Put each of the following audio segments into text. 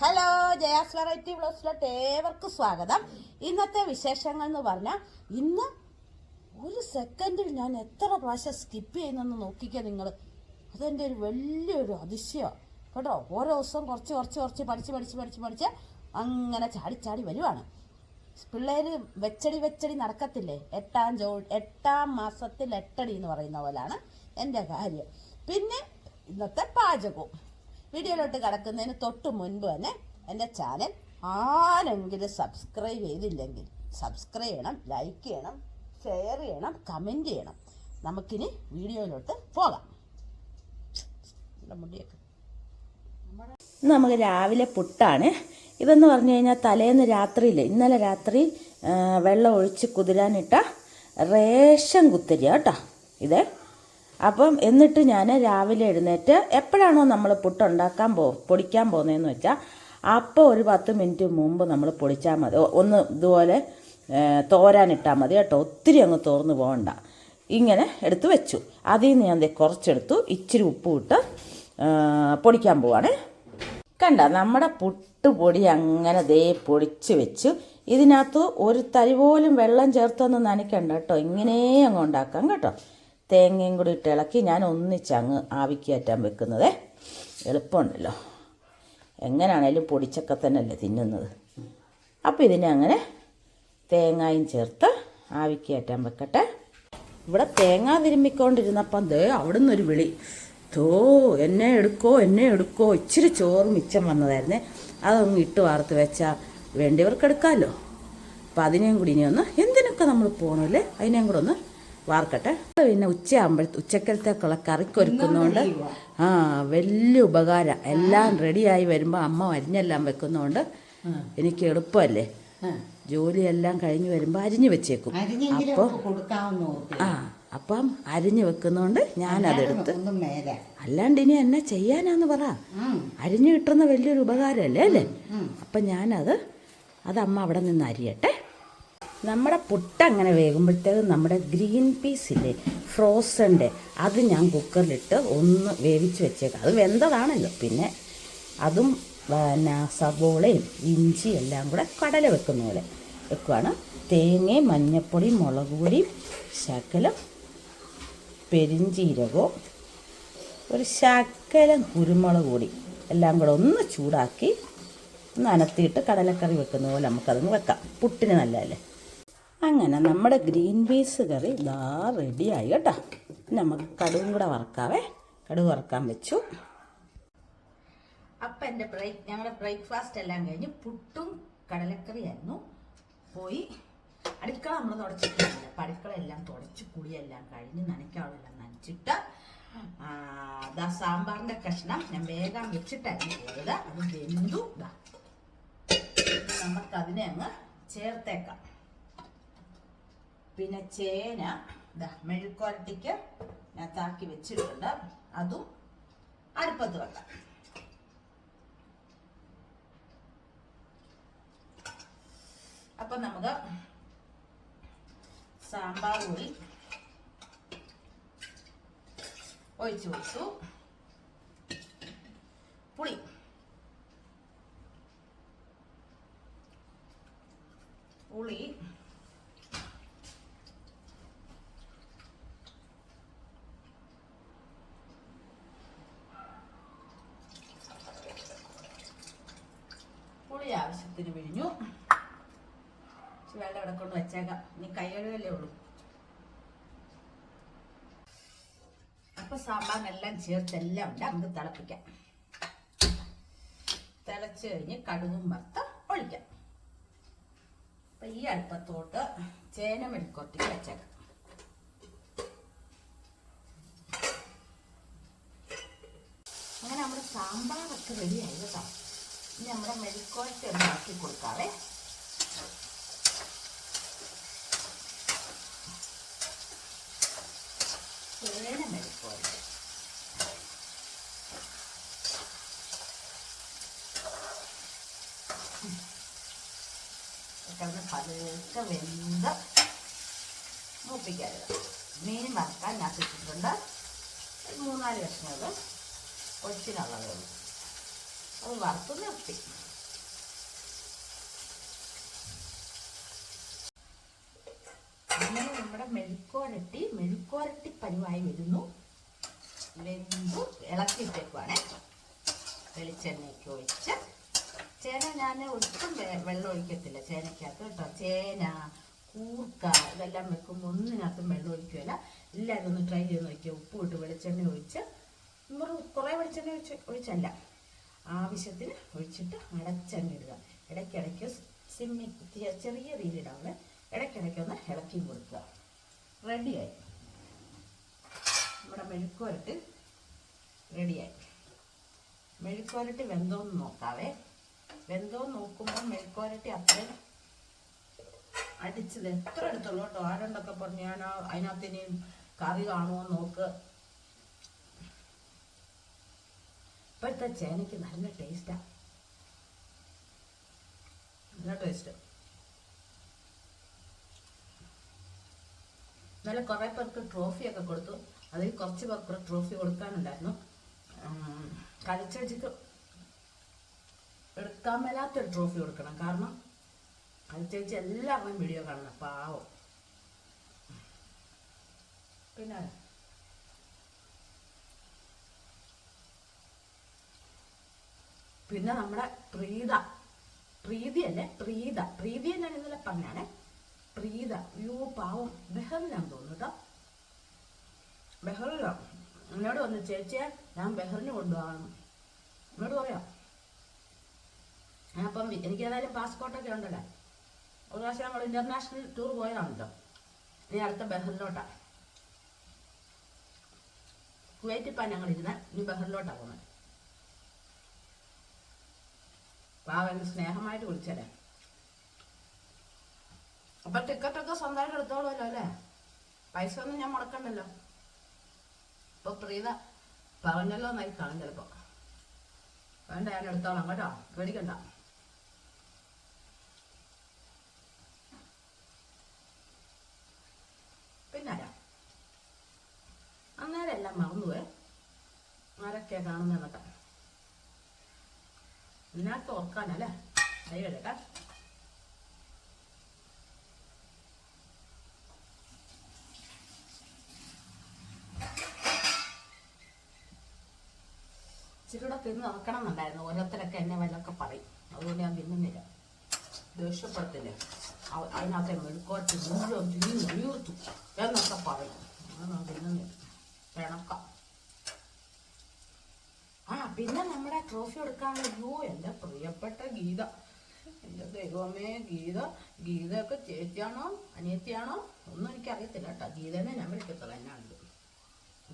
Hello Jaya's variety ബ്ലോസിലോട്ട് ഏവർക്കും സ്വാഗതം. ഇന്നത്തെ വിശേഷങ്ങൾ എന്ന് പറഞ്ഞാൽ ഇന്ന് ഒരു സെക്കൻഡിൽ ഞാൻ എത്ര പ്രാവശ്യം സ്കിപ്പ് ചെയ്യുന്നെന്ന് നോക്കിക്കുക നിങ്ങൾ അതെന്റെ ഒരു വലിയൊരു അതിശയമാണ് കേട്ടോ ഓരോ ദിവസവും കുറച്ച് കുറച്ച് കുറച്ച് പഠിച്ച് പഠിച്ച് പഠിച്ച് പഠിച്ച് അങ്ങനെ ചാടി ചാടി വരുവാണ്. പിള്ളേർ വെച്ചടി വെച്ചടി നടക്കത്തില്ലേ? എട്ടാം ജോ എട്ടാം മാസത്തിൽ എട്ടടി എന്ന് പറയുന്ന പോലെയാണ് എന്റെ കാര്യം. പിന്നെ ഇന്നത്തെ പാചകവും. വീഡിയോയിലോട്ട് കിടക്കുന്നതിന് തൊട്ട് മുൻപ് തന്നെ എന്റെ ചാനൽ ആരെങ്കിലും സബ്സ്ക്രൈബ് ചെയ്തില്ലെങ്കിൽ സബ്സ്ക്രൈബ് ചെയ്യണം ലൈക്ക് ചെയ്യണം ഷെയർ ചെയ്യണം കമന്റ് ചെയ്യണം. നമുക്കിനി വീഡിയോയിലോട്ട് പോകാം. മുടിയൊക്കെ. നമുക്ക് രാവിലെ പുട്ടാണ്. ഇതെന്ന് പറഞ്ഞു കഴിഞ്ഞാൽ തലേന്ന് രാത്രിയിൽ ഇന്നലെ രാത്രി വെള്ളം ഒഴിച്ച് കുതിരാനിട്ട റേഷൻ കുത്തിരി കേട്ടോ ഇത്. അപ്പം എന്നിട്ട് ഞാൻ രാവിലെ എഴുന്നേറ്റ് എപ്പോഴാണോ നമ്മൾ പുട്ടുണ്ടാക്കാൻ പോ പൊടിക്കാൻ പോകുന്നതെന്ന് വെച്ചാൽ അപ്പോൾ ഒരു പത്ത് മിനിറ്റ് മുമ്പ് നമ്മൾ പൊടിച്ചാൽ മതി. ഒന്ന് ഇതുപോലെ തോരാനിട്ടാൽ മതി കേട്ടോ. ഒത്തിരി അങ്ങ് തോർന്നു പോകണ്ട ഇങ്ങനെ എടുത്ത് വെച്ചു. അതിൽ നിന്ന് ഞാൻ കുറച്ചെടുത്തു. ഇച്ചിരി ഉപ്പ് ഇട്ട് പൊടിക്കാൻ പോവാണ്. കണ്ട നമ്മുടെ പുട്ടുപൊടി അങ്ങനെ ദേ പൊടിച്ച് വെച്ചു. ഇതിനകത്ത് ഒരു തരി പോലും വെള്ളം ചേർത്തൊന്നും നനയ്ക്കണ്ട കേട്ടോ. ഇങ്ങനെ അങ്ങ് ഉണ്ടാക്കാം കേട്ടോ. തേങ്ങയും കൂടി ഇട്ട് ഇളക്കി ഞാൻ ഒന്നിച്ചങ്ങ് ആവിക്കയറ്റാൻ വെക്കുന്നത്. എളുപ്പമുണ്ടല്ലോ. എങ്ങനെയാണേലും പൊടിച്ചൊക്കെ തന്നെയല്ലേ തിന്നുന്നത്. അപ്പോൾ ഇതിനെ അങ്ങനെ തേങ്ങയും ചേർത്ത് ആവിക്കയറ്റാൻ വെക്കട്ടെ. ഇവിടെ തേങ്ങ തിരുമ്മിക്കൊണ്ടിരുന്നപ്പം ദേ അവിടെ നിന്നൊരു വിളി. തോ എന്നെ എടുക്കോ എന്നെ എടുക്കോ. ഇച്ചിരി ചോറ് മിച്ചം വന്നതായിരുന്നേ. അതൊന്ന് ഇട്ട് വാർത്ത് വെച്ചാൽ വേണ്ടിയവർക്ക് എടുക്കാമല്ലോ അപ്പം അതിനെയും കൂടി ഇനി ഒന്ന് എന്തിനൊക്കെ നമ്മൾ പോകണമല്ലേ അതിനെയും കൂടെ ഒന്ന് വാർക്കട്ടെ. പിന്നെ ഉച്ചയാകുമ്പോൾ ഉച്ചക്കലത്തേക്കുള്ള കറിക്കൊരുക്കുന്നതുകൊണ്ട് ആ വലിയ ഉപകാരം. എല്ലാം റെഡിയായി വരുമ്പോൾ അമ്മ അരിഞ്ഞെല്ലാം വെക്കുന്നതുകൊണ്ട് എനിക്ക് എളുപ്പമല്ലേ ജോലിയെല്ലാം കഴിഞ്ഞ് വരുമ്പോൾ അരിഞ്ഞു വെച്ചേക്കും. അപ്പോൾ ആ അപ്പം അരിഞ്ഞു വെക്കുന്നതുകൊണ്ട് ഞാനതെടുത്ത്. അല്ലാണ്ട് ഇനി എന്നെ ചെയ്യാനാന്ന് പറ. അരിഞ്ഞു കിട്ടുന്ന വലിയൊരു ഉപകാരമല്ലേ അല്ലേ? അപ്പം ഞാനത് അത് അമ്മ അവിടെ നിന്ന് അരിയട്ടെ. നമ്മുടെ പുട്ട് അങ്ങനെ വേകുമ്പോഴത്തേക്ക് നമ്മുടെ ഗ്രീൻ പീസ് ഫ്രോസന്റെ അത് ഞാൻ കുക്കറിലിട്ട് ഒന്ന് വേവിച്ച് വെച്ചേക്കാം. അത് വെന്തതാണല്ലോ. പിന്നെ അതും പിന്നെ സവോളയും ഇഞ്ചി എല്ലാം കൂടെ കടല വെക്കുന്ന പോലെ വെക്കുവാണ്. തേങ്ങയും മഞ്ഞപ്പൊടിയും മുളക് പൊടിയും ശകലം പെരിഞ്ചീരകവും ഒരു ശകലം കുരുമുളക് പൊടി എല്ലാം കൂടെ ഒന്ന് ചൂടാക്കി ഒന്ന് അനത്തിയിട്ട് കടലക്കറി വെക്കുന്ന പോലെ നമുക്കതങ്ങ് വെക്കാം. പുട്ടിന് നല്ലതല്ലേ? അങ്ങനെ നമ്മുടെ ഗ്രീൻ പീസ് കറി ഇതാ റെഡിയായി കേട്ടോ. നമുക്ക് കടുവും കൂടെ വറക്കാവേ. കടുവ് വറക്കാൻ വെച്ചു. അപ്പം എന്റെ ബ്രേക്ക് ഞങ്ങളുടെ ബ്രേക്ക്ഫാസ്റ്റ് എല്ലാം കഴിഞ്ഞ് പുട്ടും കടലക്കറിയായിരുന്നു. പോയി അടുക്കള നമ്മൾ തുടച്ചിട്ടില്ല. അപ്പം അടുക്കള എല്ലാം തുടച്ച് കുളിയെല്ലാം കഴിഞ്ഞ് നനയ്ക്കാവെല്ലാം നനച്ചിട്ട് ദാ സാമ്പാറിന്റെ കഷ്ണം ഞാൻ വേഗം വെച്ചിട്ടായിരുന്നു പോയത്. അത് വെന്തു. നമുക്കതിനെ അങ്ങ് ചേർത്തേക്കാം. പിന്നെ ചേന ദാ മെഴുക്കുരട്ടിക്ക് ഞാൻ താക്കി വെച്ചിട്ടുണ്ട്. അതും അടുപ്പത്ത് വെക്കാം. അപ്പൊ നമുക്ക് സാമ്പാർ കൂടി ഒഴിച്ചു കൊടുത്തു പുളി. പുളി ആവശ്യത്തിന് പിഴിഞ്ഞു ഇച്ചിരി വെള്ളം ഇവിടെ കൊണ്ട് വെച്ചേക്കാം ഇനി കൈ കഴുകല്ലേ ഉള്ളൂ അപ്പൊ സാമ്പാറിനെല്ലാം ചേർത്തെല്ലാം ഉണ്ട് നമുക്ക് തിളപ്പിക്കാം. തിളച്ച് കഴിഞ്ഞ് കടുകും വറുത്ത് ഒഴിക്കാം. അപ്പൊ ഈ അടുപ്പത്തോട്ട് ചേന മെഴുക്കൊട്ടി വെച്ചേക്കാം. അങ്ങനെ നമ്മുടെ സാമ്പാറൊക്കെ റെഡിയായി കേട്ടോ. ഇനി നമ്മുടെ മെഴുക്കോട്ടി ഒന്ന് ആക്കി കൊടുക്കാവേ ചേന മെഴുക്കോട്ടി കിടന്ന് പതുക്കെ വെന്ത് മൂപ്പിക്കരുത്. മീൻ വറുക്കാൻ ഞാൻ ഇട്ടിട്ടുണ്ട്. മൂന്നാൽ കഷ്ണങ്ങൾ ഒഴിച്ചിനുള്ളതേ ഉള്ളൂ. അത് വറുത്ത് നിർത്തി. അങ്ങനെ നമ്മുടെ മെഴുക്കോരട്ടി മെഴുക്കോരട്ടി പരുവായി വരുന്നു. വെന്തു ഇളക്കിയിട്ടേക്കുവാണ്. വെളിച്ചെണ്ണയ്ക്ക് ഒഴിച്ച് ചേന ഞാൻ ഒട്ടും വെള്ളം ഒഴിക്കത്തില്ല ചേനയ്ക്കകത്ത് കേട്ടോ. ചേന കൂർക്ക ഇതെല്ലാം വെക്കുമ്പോൾ ഒന്നിനകത്തും വെള്ളം ഒഴിക്കുകയില്ല. എല്ലാവരും ഒന്ന് ട്രൈ ചെയ്ത് നോക്കിയാൽ ഉപ്പ് ഇട്ട് വെളിച്ചെണ്ണ ഒഴിച്ച് കുറേ വെളിച്ചെണ്ണ ഒഴിച്ച് ഒഴിച്ചല്ല. ആവശ്യത്തിന് ഒഴിച്ചിട്ട് അടച്ചങ്ങിടുക ഇടയ്ക്കിടയ്ക്ക് സിമ്മി ചെറിയ രീതിയിലാണ് ഇടയ്ക്കിടയ്ക്ക് ഒന്ന് ഇളക്കി കൊടുക്കുക. റെഡിയായി നമ്മുടെ മെഴുക്കുരട്ട് റെഡിയായി മെഴുക്കുരട്ട് വെന്തോന്ന് നോക്കാവേ. വെന്തോന്ന് നോക്കുമ്പോൾ മെഴുക്കുവരട്ടി അത്രയും അടിച്ചത് എത്ര എടുത്തുള്ളൂ കേട്ടോ? ആരുണ്ടൊക്കെ പറഞ്ഞു ഞാൻ അതിനകത്ത് ഇനിയും കറി കാണുമോ നോക്ക്. ഇപ്പോഴത്തെ ചേനയ്ക്ക് നല്ല ടേസ്റ്റാ നല്ല ടേസ്റ്റ് ഇന്നലെ കുറേ പേർക്ക് ട്രോഫിയൊക്കെ കൊടുത്തു. അതിൽ കുറച്ച് പേർക്ക് ട്രോഫി കൊടുക്കാനുണ്ടായിരുന്നു. ഉം, കളിച്ചേച്ചിക്ക് എടുക്കാൻ മേലാത്തൊരു ട്രോഫി കൊടുക്കണം. കാരണം കളിച്ചേച്ചി എല്ലാവരും വീഡിയോ കാണണം. പാവം. പിന്നെ പിന്നെ നമ്മുടെ പ്രീത. പ്രീതിയല്ലേ പ്രീത. പ്രീതി ഞാൻ ഇന്നലെ പറഞ്ഞാണേ പ്രീത. യോ പാവം. ബെഹറിനാന്ന് തോന്നുന്നു കേട്ടോ. എന്നോട് വന്ന് ചേച്ചിയെ ഞാൻ ബെഹറിന് കൊണ്ടുപോകാം എന്നോട് പറയാം. അപ്പം എനിക്ക് ഏതായാലും പാസ്പോർട്ടൊക്കെ ഉണ്ടല്ലോ? ഒരു പ്രാവശ്യം നമ്മൾ ഇന്റർനാഷണൽ ടൂർ പോയതാണല്ലോ. ഇനി അടുത്ത ബഹറിലോട്ടാണ് കുവൈറ്റിപ്പാണ് ഇരുന്ന ഇനി ബഹറിലോട്ടാണ് പോകുന്നത് പാവന് സ്നേഹമായിട്ട് വിളിച്ചല്ലേ? അപ്പൊ ടിക്കറ്റൊക്കെ സ്വന്തമായിട്ട് എടുത്തോളുമല്ലോ അല്ലേ? പൈസ ഒന്നും ഞാൻ മുടക്കണ്ടല്ലോ. ഇപ്പൊ പ്രീത പറഞ്ഞല്ലോ എന്നായി കാണും ചിലപ്പോ. വേണ്ട ഞാൻ എടുത്തോളാം കേട്ടോ. പേടിക്കണ്ട പിന്നെ ആരാ അന്നേരം എല്ലാം മറന്നുപോയെ. ആരൊക്കെയാ കാണുന്നതെന്നൊക്കെ. ഇതിനകത്ത് ഓർക്കാനല്ലേ കൈ കഴുകട്ടെ. ഇച്ചിരൂടെ തിന്ന് നോക്കണം എന്നുണ്ടായിരുന്നു ഓരോരുത്തരൊക്കെ എന്നെ വല്ലതൊക്കെ പറയും. അതുകൊണ്ട് ഞാൻ തിന്നുന്നില്ല ദേഷ്യപ്പെടുത്തില്ല. അതിനകത്തെ മെഴുക്കോട്ട് മുഴുവൻ തിന്നു വീർത്തു എന്നൊക്കെ പറയും. ഞാൻ തിന്നുന്നില്ല പിണക്കം ആ പിന്നെ നമ്മുടെ ട്രോഫി എടുക്കാനുള്ള അയ്യോ എന്റെ പ്രിയപ്പെട്ട ഗീത. എന്റെ ദൈവമേ ഗീത ഗീതയൊക്കെ ചേച്ചിയാണോ അനിയത്തിയാണോ? ഒന്നും എനിക്കറിയത്തില്ല കേട്ടോ. ഗീതനെ ഞാൻ വിളിക്കത്തുള്ളൂ എന്നാണ്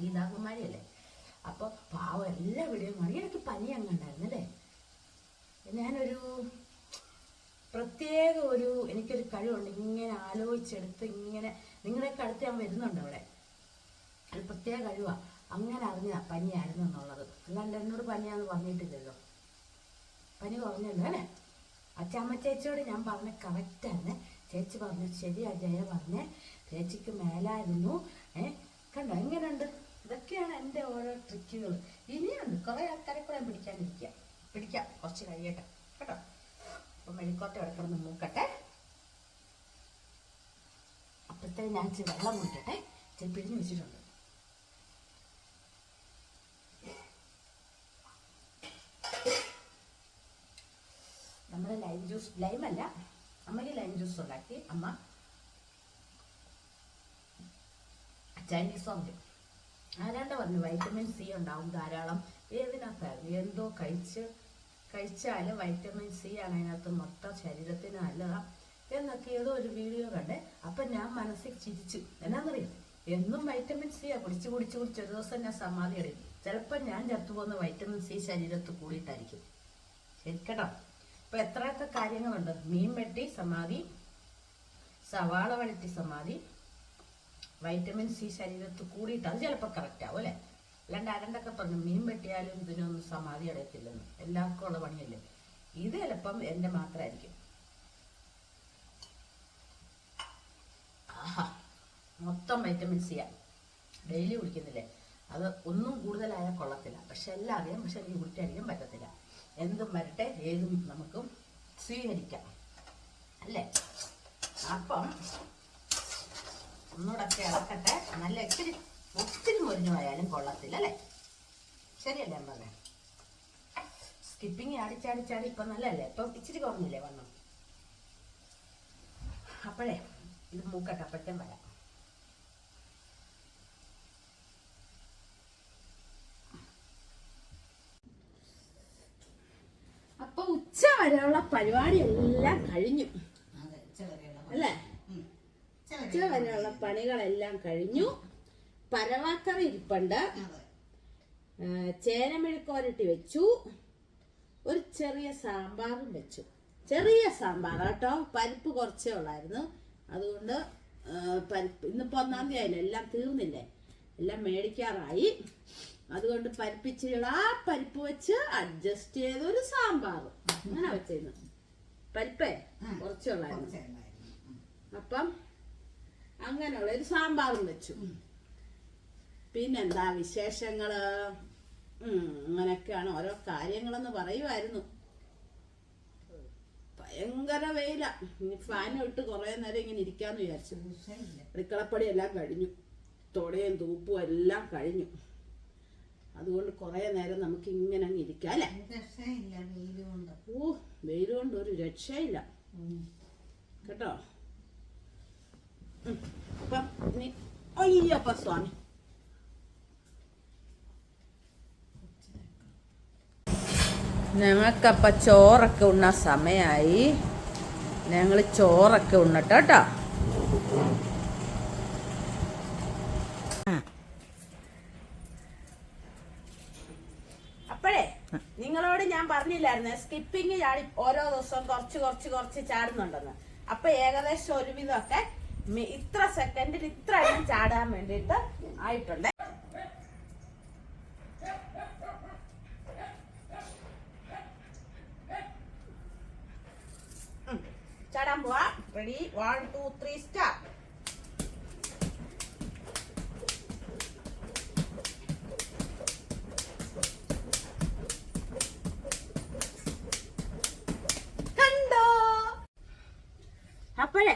ഗീതാകുമാരിയല്ലേ? അപ്പോൾ പാവം എല്ലാ വീടും മണി എനിക്ക് പനി അങ്ങ് ഉണ്ടായിരുന്നല്ലേ ഞാനൊരു പ്രത്യേക ഒരു എനിക്കൊരു കഴിവുണ്ട്. ഇങ്ങനെ ആലോചിച്ചെടുത്ത് ഇങ്ങനെ നിങ്ങളെ അടുത്ത് ഞാൻ വരുന്നുണ്ട് അവിടെ. ഒരു പ്രത്യേക കഴിവാണ് അങ്ങനെ അറിഞ്ഞ പനിയായിരുന്നു എന്നുള്ളത്. അല്ലാണ്ട് എന്നോട് പനിയാന്ന് പറഞ്ഞിട്ടില്ലല്ലോ. പനി കുറഞ്ഞല്ലോ അല്ലേ? അച്ചാമ്മ ചേച്ചിയോട് ഞാൻ പറഞ്ഞ കറക്റ്റാണ് ചേച്ചി പറഞ്ഞു ശരിയാ ജയ പറഞ്ഞ. ചേച്ചിക്ക് മേലായിരുന്നു. ഏ കണ്ടോ? എങ്ങനെയുണ്ട്? ഇതൊക്കെയാണ് എന്റെ ഓരോ ട്രിക്കുകൾ ഇനിയുണ്ട്. കുറേ ആൾക്കാരെ കൂടെ പിടിക്കാണ്ടിരിക്കുക പിടിക്കാം. കുറച്ച് കഴിയട്ടെ. കേട്ടോ? അപ്പം മെഴുക്കോട്ട എടുക്കണം മൂക്കട്ടെ. അപ്പോഴത്തെ ഞാൻ വെള്ളം കുടിക്കട്ടെ. ഇച്ചിരി പിഴിഞ്ഞ് വെച്ചിട്ടുണ്ട് നമ്മുടെ ജ്യൂസ് ലൈം അല്ല അമ്മയ്ക്ക് ലൈം ജ്യൂസ് ഉണ്ടാക്കി അമ്മ ചൈനീസ് ഓംറ്റ് ആരാണ്ട് പറഞ്ഞു വൈറ്റമിൻ സി ഉണ്ടാവും ധാരാളം. ഏതിനകത്തായിരുന്നു എന്തോ കഴിച്ച് കഴിച്ചാൽ വൈറ്റമിൻ സി ആണ് അതിനകത്ത് മൊത്തം ശരീരത്തിന് നല്ലതാ. എന്നൊക്കെ ഏതോ ഒരു വീഡിയോ കണ്ടേ അപ്പം ഞാൻ മനസ്സിൽ ചിരിച്ചു. എന്നാന്നറിയാം? എന്നും വൈറ്റമിൻ സി ആ കുടിച്ച് കുടിച്ച് കുടിച്ച് ഒരു ദിവസം ഞാൻ സമാധി അടയും. ചിലപ്പോൾ ഞാൻ ചത്തുപോകുന്ന വൈറ്റമിൻ സി ശരീരത്ത് കൂടിയിട്ടായിരിക്കും. ശരിക്കട്ടോ ഇപ്പൊ എത്രയൊക്കെ കാര്യങ്ങളുണ്ട്? മീൻ വെട്ടി സമാധി സവാള വഴറ്റി സമാധി വൈറ്റമിൻ സി ശരീരത്ത് കൂടിയിട്ട് അത് ചിലപ്പോൾ കറക്റ്റ് ആവും അല്ലേ? അല്ലാണ്ട് അരണ്ടൊക്കെ പറഞ്ഞു മീൻ വെട്ടിയാലും ഇതിനൊന്നും സമാധി അടയത്തില്ലെന്ന്. എല്ലാവർക്കും ഉള്ള പണിയല്ലേ? ഇത് ചിലപ്പം എന്റെ മാത്രമായിരിക്കും മൊത്തം വൈറ്റമിൻ സി ആ. ഡെയിലി കുടിക്കുന്നില്ലേ? അത് ഒന്നും കൂടുതലായാൽ കൊള്ളത്തില്ല. പക്ഷെ എല്ലാം അറിയാം പക്ഷെ എനിക്ക് കുടിക്കാതിരിക്കാൻ പറ്റത്തില്ല. എന്തും വരട്ടെ ഏതും നമുക്ക് സ്വീകരിക്കാം. അല്ലേ? അപ്പം ഒന്നുകൂടൊക്കെ ഇളക്കട്ടെ. നല്ല ഇച്ചിരി ഒത്തിരി മുരിഞ്ഞു പോയാലും കൊള്ളത്തില്ല അല്ലേ? ശരിയല്ലേ അമ്മേ സ്കിപ്പിങ് അടിച്ചടിച്ചാടി ഇപ്പം നല്ലല്ലേ ഇപ്പം ഇച്ചിരി കുറഞ്ഞില്ലേ വണ്ണം? അപ്പോഴേ ഇത് മൂക്കട്ടെ അപ്പോഴത്തേം വരാം അപ്പൊ ഉച്ച വരെയുള്ള പരിപാടി എല്ലാം കഴിഞ്ഞു അല്ലേ? ഉച്ച വരെയുള്ള പണികളെല്ലാം കഴിഞ്ഞു. പരവാക്കറി ഇരിപ്പുണ്ട്. ചേനമെഴുക്കോരട്ടി വെച്ചു. ഒരു ചെറിയ സാമ്പാറും വെച്ചു. ചെറിയ സാമ്പാർ കേട്ടോ. പരിപ്പ് കുറച്ചേ ഉള്ളായിരുന്നു. അതുകൊണ്ട് പരിപ്പ് ഇന്നിപ്പോ ഒന്നാം തീയതി ആയില്ല? എല്ലാം തീർന്നില്ലേ? എല്ലാം മേടിക്കാറായി. അതുകൊണ്ട് പരിപ്പിച്ചിരിയുള്ള ആ പരിപ്പ് വെച്ച് അഡ്ജസ്റ്റ് ചെയ്ത ഒരു സാമ്പാർ അങ്ങനെ വെച്ചിരുന്നു പരിപ്പേ? കുറച്ചുള്ളായിരുന്നു. അപ്പം അങ്ങനെയുള്ള ഒരു സാമ്പാറും വെച്ചു. പിന്നെന്താ വിശേഷങ്ങൾ? ഉം, അങ്ങനെയൊക്കെയാണ് ഓരോ കാര്യങ്ങളെന്ന് പറയുമായിരുന്നു ഭയങ്കര വെയില. ഇനി ഫാനും ഇട്ട് കുറെ നേരം ഇങ്ങനെ ഇരിക്കാന്ന് വിചാരിച്ചു. അടുക്കളപ്പടി എല്ലാം കഴിഞ്ഞു. തുടയും തൂപ്പും എല്ലാം കഴിഞ്ഞു. അതുകൊണ്ട് കുറെ നേരം നമുക്ക് ഇങ്ങനെ അങ്ങ് ഇരിക്കാം അല്ലേ ഓ വെയിൽ കൊണ്ട് ഒരു രക്ഷയില്ല. കേട്ടോ. അപ്പം നീ അയ്യപ്പ സ്വാമി. ഞങ്ങൾക്കപ്പ ചോറൊക്കെ ഉണ്ണാൻ സമയമായി ഞങ്ങൾ ചോറൊക്കെ ഉണ്ണട്ടോ കേട്ടോ അപ്പോഴേ നിങ്ങളോട് ഞാൻ പറഞ്ഞില്ലായിരുന്നു. സ്കിപ്പിംഗ് ചാടി ഓരോ ദിവസവും കുറച്ച് കുറച്ച് കുറച്ച് ചാടുന്നുണ്ടെന്ന്. അപ്പൊ ഏകദേശം ഒരുവിധമൊക്കെ ഇത്ര സെക്കൻഡിൽ ഇത്ര എണ്ണം ചാടാൻ വേണ്ടിയിട്ട് ആയിട്ടുണ്ട്. ചാടാൻ പോവാ. Ready one two three start കണ്ടോ അപ്പോഴേ?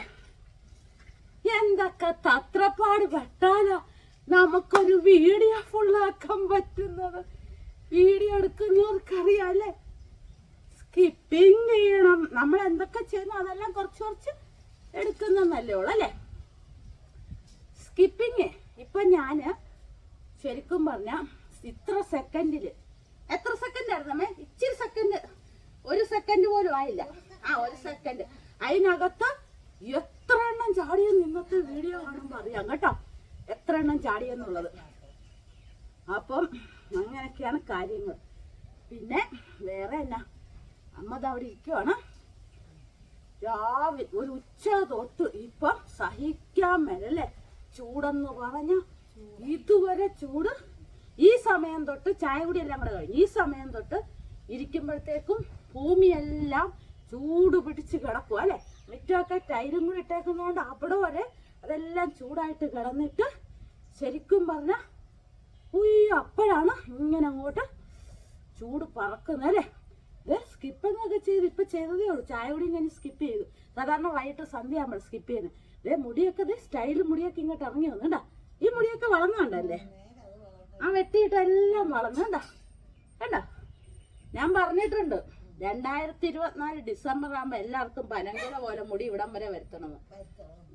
എന്തൊക്കെ തത്രപ്പാട് പെട്ടാലോ നമുക്കൊരു വീഡിയോ ഫുള്ളാക്കാൻ പറ്റുന്നത്? വീഡിയോ എടുക്കുന്നവർക്കറിയാല്ലേ സ്കിപ്പിംഗ് ചെയ്യണം. നമ്മൾ എന്തൊക്കെ ചെയ്യുന്നു അതെല്ലാം കുറച്ച് കുറച്ച് എടുക്കുന്നല്ലേ ഉള്ളു അല്ലേ? സ്കിപ്പിങ് ഇപ്പൊ ഞാൻ ശരിക്കും പറഞ്ഞ ഇത്ര സെക്കൻഡിൽ എത്ര സെക്കൻഡ് ആയിരുന്നമ്മേ ഇച്ചിരി സെക്കൻഡ് ഒരു സെക്കൻഡ് പോലും ആയില്ല. ആ ഒരു സെക്കൻഡ് അതിനകത്ത് എത്ര എണ്ണം ചാടിയെന്ന് ഇന്നത്തെ വീഡിയോ കാണുമ്പോ അറിയാം കേട്ടോ. എത്ര എണ്ണം ചാടിയെന്നുള്ളത്. അപ്പം അങ്ങനെയൊക്കെയാണ് കാര്യങ്ങൾ. പിന്നെ വേറെ എന്നാ? അമ്മത് അവിടെ ഇരിക്കുവാണ്. രാവിലെ ഒരു ഉച്ച തൊട്ട് ഇപ്പം സഹിക്കാൻ മേലല്ലേ? ചൂടെന്ന് പറഞ്ഞ ഇതുവരെ ചൂട് ഈ സമയം തൊട്ട് ചായ കുടി എല്ലാം കൂടെ കഴിഞ്ഞു. ഈ സമയം തൊട്ട് ഇരിക്കുമ്പോഴത്തേക്കും ഭൂമിയെല്ലാം ചൂട് പിടിച്ച് കിടക്കുക അല്ലെ? മുറ്റമൊക്കെ ടൈലും കൂടി ഇട്ടേക്കുന്നതുകൊണ്ട് അവിടെ വരെ അതെല്ലാം ചൂടായിട്ട് കിടന്നിട്ട് ശരിക്കും പറഞ്ഞ ഉയ്യോ അപ്പോഴാണ് ഇങ്ങനെ അങ്ങോട്ട് ചൂട് പറക്കുന്നത് അല്ലേ? ഇത് സ്കിപ്പിംഗ് ഒക്കെ ചെയ്ത് ഇപ്പം ചെയ്തതേ ഉള്ളൂ. ചായ കൂടിയും ഞാൻ സ്കിപ്പ് ചെയ്തു. സാധാരണ വൈകിട്ട് സന്ധ്യ ആകുമ്പോൾ സ്കിപ്പ് ചെയ്യുന്നത്. ഇതേ മുടിയൊക്കെ ഇത് സ്റ്റൈൽ മുടിയൊക്കെ ഇങ്ങോട്ട് ഇറങ്ങി വന്നു കണ്ടാ ഈ മുടിയൊക്കെ വളർന്നുണ്ടല്ലേ ആ വെട്ടിയിട്ടെല്ലാം വളർന്നു കണ്ടാ? കണ്ടോ? ഞാൻ പറഞ്ഞിട്ടുണ്ട്. രണ്ടായിരത്തി ഇരുപത്തിനാല് ഡിസംബർ ആകുമ്പോ എല്ലാവർക്കും പനങ്കുള പോലെ മുടി ഇവിടം വരെ വരുത്തണമെന്ന്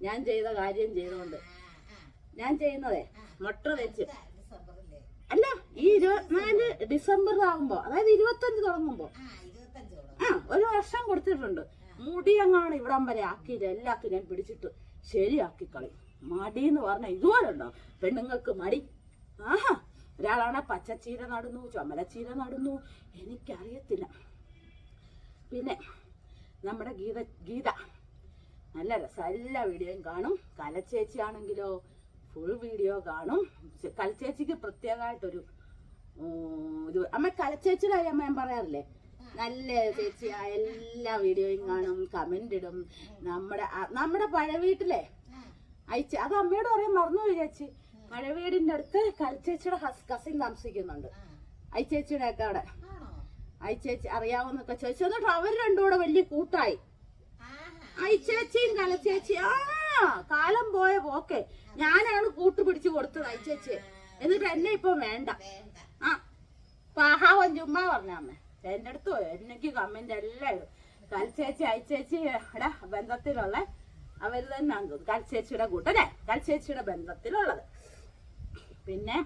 ഞാൻ ചെയ്ത കാര്യം ചെയ്തുകൊണ്ട് ഞാൻ ചെയ്യുന്നതേ മൊട്ട വെച്ച്. അല്ല ഈ ഇരുപത്തിനാല് ഡിസംബർ ആകുമ്പോ അതായത് ഇരുപത്തഞ്ച് തുടങ്ങുമ്പോ. ആ ഒരു വർഷം കൊടുത്തിട്ടുണ്ട്. മുടി അങ്ങാണ് ഇവിടം വരെ ആക്കിയില്ല ഞാൻ പിടിച്ചിട്ട് ശരിയാക്കി കളി മടി എന്ന് പറഞ്ഞ ഇതുപോലെ ഉണ്ടോ? പെണ്ണുങ്ങൾക്ക് മടി. ആഹാ ഒരാളാണ് പച്ചച്ചീര നടുന്നു ചുമലച്ചീര നടുന്നു. എനിക്കറിയത്തില്ല. പിന്നെ നമ്മുടെ ഗീത ഗീത. നല്ല രസം. എല്ലാ വീഡിയോയും കാണും. കലച്ചേച്ചി ആണെങ്കിലോ ഫുൾ വീഡിയോ കാണും കലച്ചേച്ചിക്ക് പ്രത്യേകമായിട്ടൊരു ഇത് അമ്മ കലച്ചേച്ചിയുടെ കാര്യം ഞാൻ പറയാറില്ലേ? നല്ല ചേച്ചിയാ എല്ലാ വീഡിയോയും കാണും കമന്റ് ഇടും. നമ്മുടെ നമ്മുടെ പഴയ വീട്ടിലെ അയച്ച അത് അമ്മയോട് പറയാൻ മറന്നുപോയി ചേച്ചി. പഴയ വീടിന്റെ അടുത്ത് കലച്ചേച്ചിയുടെ കസിൻ താമസിക്കുന്നുണ്ട്. അയച്ചേച്ചിയുടെ ഒക്കെ അവിടെ. ആണോ അയച്ചേച്ചി അറിയാവോന്നൊക്കെ ചോദിച്ചു. എന്നിട്ട് അവർ രണ്ടുകൂടെ വലിയ കൂട്ടായി. അയച്ചേച്ചിയും കലച്ചേച്ചി ആ കാലം പോയ പോക്കെ. ഞാനാണ് കൂട്ടുപിടിച്ച് കൊടുത്തത് ഐച്ചേച്ചി എന്നിട്ട് എന്നെ ഇപ്പൊ വേണ്ട. ആ പാഹാവൻ ചുമ്മാ പറഞ്ഞാമ്മേ എന്റെ അടുത്ത് എനിക്ക് കമന്റ് എല്ലാം ഇടും. കൽച്ചേച്ചി അയച്ചേച്ചി എടാ ബന്ധത്തിലുള്ള അവർ തന്നെ കൽച്ചേച്ചിയുടെ കൂട്ടല്ലേ കൽച്ചേച്ചിയുടെ ബന്ധത്തിലുള്ളത്. പിന്നെ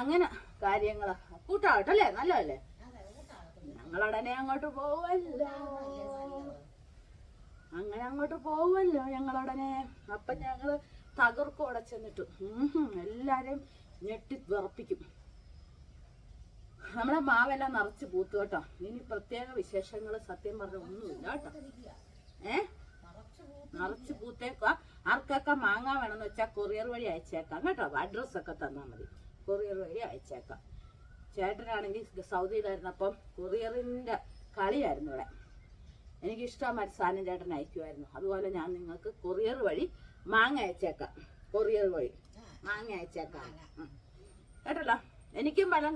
അങ്ങനെ കാര്യങ്ങൾ കൂട്ടാവട്ടല്ലേ നല്ലതല്ലേ? ഞങ്ങളുടനെ അങ്ങോട്ട് പോവല്ലോ. അങ്ങനെ അങ്ങോട്ട് പോവല്ലോ ഞങ്ങളുടനെ. അപ്പൊ ഞങ്ങൾ തകർക്കും അവിടെ ചെന്നിട്ട്. ഉം എല്ലാരെയും ഞെട്ടി വിറപ്പിക്കും. നമ്മളെ മാവെല്ലാം നിറച്ച് പൂത്തു കേട്ടോ. ഇനി പ്രത്യേക വിശേഷങ്ങൾ സത്യം പറഞ്ഞ ഒന്നുമില്ല കേട്ടോ. ഏ? നിറച്ച് പൂത്തേക്കുക ആർക്കൊക്കെ മാങ്ങ വേണമെന്ന് വെച്ചാൽ കൊറിയർ വഴി അയച്ചേക്കാം കേട്ടോ. അഡ്രസ്സൊക്കെ തന്നാൽ മതി. കൊറിയർ വഴി അയച്ചേക്കാം. ചേട്ടനാണെങ്കിൽ സൗദിയിലായിരുന്നപ്പം കൊറിയറിന്റെ കളിയായിരുന്നു ഇവിടെ. എനിക്ക് ഇഷ്ടമായ സാധനം ചേട്ടൻ അയക്കുമായിരുന്നു. അതുപോലെ ഞാൻ നിങ്ങൾക്ക് കൊറിയർ വഴി മാങ്ങ അയച്ചേക്കാം. കൊറിയർ വഴി മാങ്ങ അയച്ചേക്കാം. കേട്ടല്ലോ? എനിക്കും വല്ല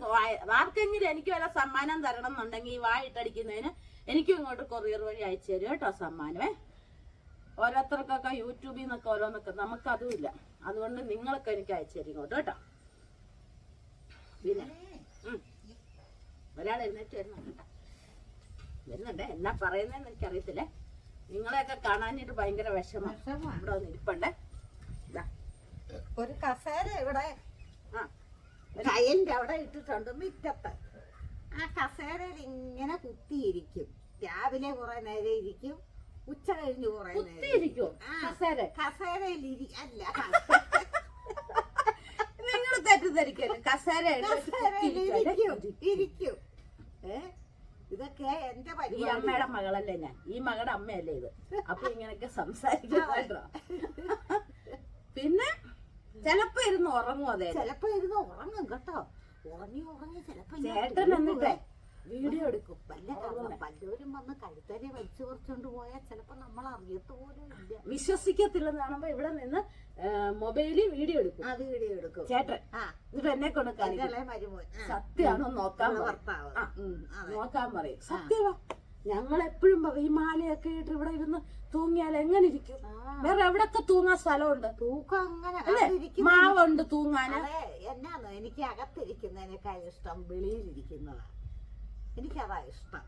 ആർക്കെങ്കിലും എനിക്ക് വല്ല സമ്മാനം തരണം എന്നുണ്ടെങ്കിൽ ഈ വായിട്ടടിക്കുന്നതിന് എനിക്കും ഇങ്ങോട്ട് കൊറിയർ വഴി അയച്ചു തരും കേട്ടോ സമ്മാനമേ. ഓരോരുത്തർക്കൊക്കെ യൂട്യൂബിൽ നിന്നൊക്കെ ഓരോന്നൊക്കെ നമുക്കതുമില്ല അതുകൊണ്ട് നിങ്ങൾക്ക് എനിക്ക് അയച്ചു തരും ഇങ്ങോട്ട് കേട്ടോ. ഒരാൾ എഴുന്നേറ്റ് വരുന്നുണ്ട് വരുന്നുണ്ട്. എന്നാ പറയുന്നതെന്ന് എനിക്കറിയത്തില്ലേ. നിങ്ങളെയൊക്കെ കാണാനായിട്ട് ഭയങ്കര വിഷമം. ഇവിടെ വന്ന് ഇരിപ്പുണ്ട്. ഒരു കസേര ഇവിടെ. ആ. കയലിന്റെ അവിടെ ഇട്ടിട്ടുണ്ട് മിറ്റത്ത്. ആ കസേരയിൽ ഇങ്ങനെ കുത്തിയിരിക്കും. രാവിലെ കുറെ നേരം ഇരിക്കും. ഉച്ച കഴിഞ്ഞ് കുറെ നേരം കുത്തിയിരിക്കോ ആ. കസേര കസേരയിൽ ഇരിക്കും അല്ല. കസേര ഇരിക്കും ഏ? ഇതൊക്കെ എന്റെ ഈ അമ്മയുടെ മകളല്ലേ ഞാൻ. ഈ മകളുടെ അമ്മയല്ലേ ഇത്. അപ്പൊ ഇങ്ങനെയൊക്കെ സംസാരിക്കാൻ പിന്നെ ചെലപ്പോ ഇരുന്ന് ഉറങ്ങും അതെ. ചെലപ്പോ ഇരുന്ന് ഉറങ്ങും കേട്ടോ. ഉറങ്ങി ഉറങ്ങി ചെലപ്പോ ചേട്ടൻ എന്നിട്ടേ വീഡിയോ എടുക്കും. വല്ല വല്ലവരും വന്ന് കഴുത്തനെ വലിച്ചു കുറച്ചോണ്ട് പോയാൽ ചിലപ്പോ നമ്മൾ അറിയത്ത പോലും ഇല്ല. വിശ്വസിക്കത്തില്ലെന്ന് കാണുമ്പോ ഇവിടെ നിന്ന് മൊബൈലിൽ വീഡിയോ എടുക്കും. ആ വീഡിയോ എടുക്കും. ചേട്ടൻ എന്നിട്ട് എന്നെ കൊണ്ട്. സത്യമാണോ നോക്കാൻ നോക്കാൻ പറയും. സത്യവാ. ഞങ്ങൾ എപ്പോഴും പറയും ഈ മാലയൊക്കെ ഇട്ട് ഇവിടെ ഇരുന്ന് തൂങ്ങിയാൽ എങ്ങനെ ഇരിക്കും. വേറെ എവിടൊക്കെ തൂങ്ങാൻ സ്ഥലമുണ്ട്? തൂക്കം അങ്ങനെ മാവുണ്ട് തൂങ്ങാൻ എന്നാണോ എന്നാന്ന്? എനിക്ക് അകത്തിരിക്കുന്നതിനേക്കാൾ ഇഷ്ടം വെളിയിലിരിക്കുന്നതാ. എനിക്കതാ ഇഷ്ടം.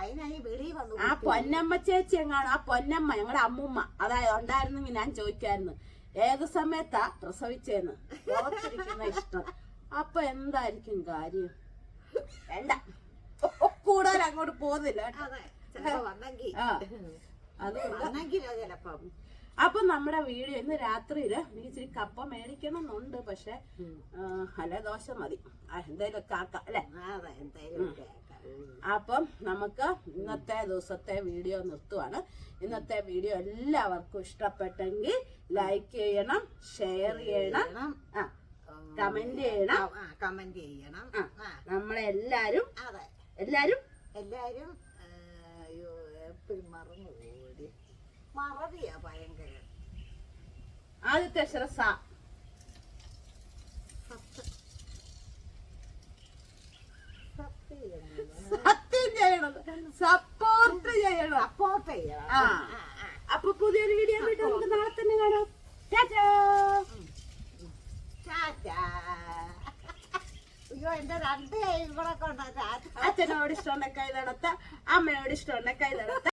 അതിനായി വെളിയിൽ വന്ന് ആ പൊന്നമ്മ ചേച്ചി എങ്ങാണ്? ആ പൊന്നമ്മ ഞങ്ങളുടെ അമ്മുമ്മ. അതായത് ഉണ്ടായിരുന്നെങ്കിൽ ഞാൻ ചോദിക്കായിരുന്നു. ഏത് സമയത്താ പ്രസവിച്ചേന്ന്? ലോകത്തിരിക്കുന്ന ഇഷ്ടം. അപ്പൊ എന്തായിരിക്കും കാര്യം? വേണ്ട. കൂടുതൽ അങ്ങോട്ട് പോകുന്നില്ല അപ്പൊ നമ്മുടെ വീഡിയോ ഇന്ന് രാത്രിയിൽ എനിക്ക് ഇച്ചിരി കപ്പ മേടിക്കണം എന്നുണ്ട് പക്ഷെ അല്ലെ ദോശ മതി. എന്തെങ്കിലും കാക്ക അല്ലേ? അല്ലെ അപ്പം നമുക്ക് ഇന്നത്തെ ദിവസത്തെ വീഡിയോ നിർത്തുവാണ്. ഇന്നത്തെ വീഡിയോ എല്ലാവർക്കും ഇഷ്ടപ്പെട്ടെങ്കിൽ ലൈക്ക് ചെയ്യണം ഷെയർ ചെയ്യണം. ആ കമന്റ് ചെയ്യണം. കമന്റ് ചെയ്യണം. നമ്മളെല്ലാരും എല്ലാരും എല്ലാരും മറന്നു മറവിയാ ഭയങ്കര. ആദ്യത്തെ അക്ഷരം സ സത്യം ചെയ്യണം സപ്പോർട്ട് ചെയ്യണം. സപ്പോർട്ട് ചെയ്യണം. ആ. അപ്പൊ പുതിയൊരു വീഡിയോ ആയിട്ട് നമുക്ക് നാളെ തന്നെ കാണാം. അയ്യോ എന്റെ രണ്ട് കൈ കൊണ്ടാ ടാറ്റ. അച്ഛനോട് ഇഷ്ടമുണ്ടെ കൈ നടത്ത. അമ്മയോട് ഇഷ്ടമുണ്ടെ കൈ നടത്ത.